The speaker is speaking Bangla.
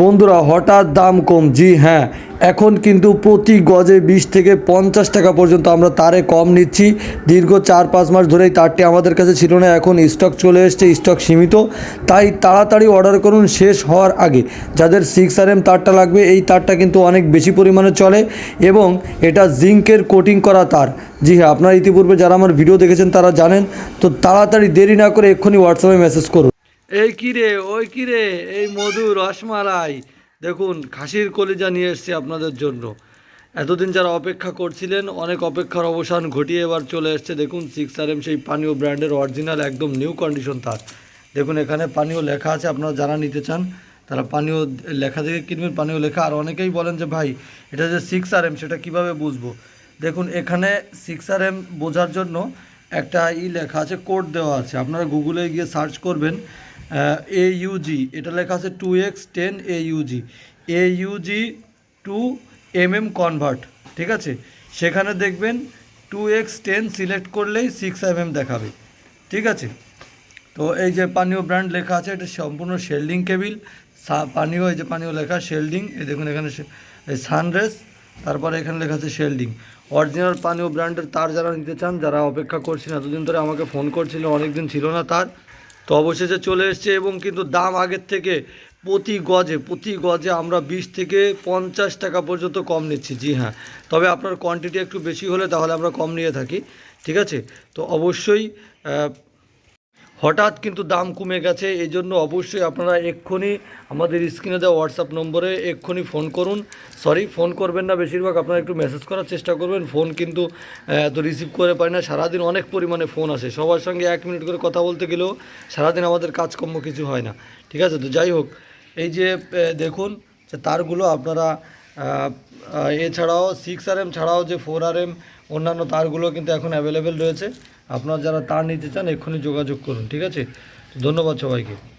বন্ধুরা, হঠাৎ দাম কম। জি হ্যাঁ। এখন কিন্তু প্রতি গজে বিশ থেকে পঞ্চাশ টাকা পর্যন্ত আমরা তারে কম নিচ্ছি। দীর্ঘ চার পাঁচ মাস ধরেই তারটি আমাদের কাছে ছিল না। এখন স্টক চলে এসছে স্টক সীমিত। তাই তাড়াতাড়ি অর্ডার করুন, শেষ হওয়ার আগে। যাদের সিক্স আর এম তারটা লাগবে, এই তারটা কিন্তু অনেক বেশি পরিমাণে চলে এবং এটা জিঙ্কের কোটিং করা তার। জি হ্যাঁ আপনারা ইতিপূর্বে যারা আমার ভিডিও দেখেছেন তারা জানেন। তো তাড়াতাড়ি দেরি না করে এক্ষুনি হোয়াটসঅ্যাপে মেসেজ করুন। এই কিরে ওই কিরে এই মধু রসমালাই। দেখুন, খাসির কলিজা নিয়ে এসেছি আপনাদের জন্য। এতদিন যারা অপেক্ষা করছিলেন, অনেক অপেক্ষার অবসান ঘটিয়ে এবার চলে এসছে। দেখুন সিক্স আর এম সেই পানীয় ব্র্যান্ডের অরিজিনাল একদম নিউ কন্ডিশন তার। দেখুন, এখানে পানীয় লেখা আছে, আপনারা যারা নিতে চান, তারা পানীয় লেখা থেকে কিনবেন। পানীয় লেখা, আর অনেকেই বলেন যে, ভাই, এটা যে সিক্স আর এম সেটা কীভাবে বুঝব? দেখুন, এখানে সিক্স আর এম বোঝার জন্য একটা ই লেখা আছে, কোড দেওয়া আছে। আপনারা গুগলে গিয়ে সার্চ করবেন। এ ইউজি এটা লেখা আছে two X ten A U G A U G two M M convert ঠিক আছে? সেখানে দেখবেন টু এক্স টেন সিলেক্ট করলেই সিক্স এম এম দেখাবে, ঠিক আছে? তো এই যে পানীয় ব্র্যান্ড লেখা আছে, এটা সম্পূর্ণ শেল্ডিং কেবিল পানীয়, এই যে পানীয় লেখা শেল্ডিং এই দেখুন এখানে সানরেস তারপরে এখানে লেখা আছে শেল্ডিং অরিজিনাল পানীয় ব্র্যান্ডের তার যারা নিতে চান, যারা অপেক্ষা করছেন, এতদিন ধরে আমাকে ফোন করছিল অনেক দিন ছিল না তার। তো অবশেষে চলে এসছে এবং কিন্তু দাম আগের থেকে প্রতি গজে প্রতি গজে আমরা বিশ থেকে পঞ্চাশ টাকা পর্যন্ত কম নিচ্ছি। জি হ্যাঁ। তবে আপনার কোয়ান্টিটি একটু বেশি হলে তাহলে আমরা কম নিয়ে থাকি। ঠিক আছে? তো অবশ্যই হঠাৎ কিন্তু দাম কমে গেছে, এই জন্য অবশ্যই আপনারা এক্ষুনি আমাদের স্ক্রিনে দেওয়া হোয়াটসঅ্যাপ নম্বরে এক্ষুনি ফোন করুন। সরি ফোন করবেন না, বেশিরভাগ আপনারা একটু মেসেজ করার চেষ্টা করবেন। ফোন কিন্তু এত রিসিভ করে পাই না। সারাদিন অনেক পরিমাণে ফোন আসে। সবার সঙ্গে এক মিনিট করে কথা বলতে গেলেও সারাদিন আমাদের কাজকর্ম কিছু হয় না। ঠিক আছে? তো যাই হোক, এই যে দেখুন যে তারগুলো আপনারা এছাড়াও সিক্স আর এম ছাড়াও যে ফোর আর এম অন্যান্য তারগুলো কিন্তু এখন অ্যাভেলেবেল রয়েছে। আপনারা যারা তার নিতে চান এক্ষুনি যোগাযোগ করুন ঠিক আছে? ধন্যবাদ সবাইকে।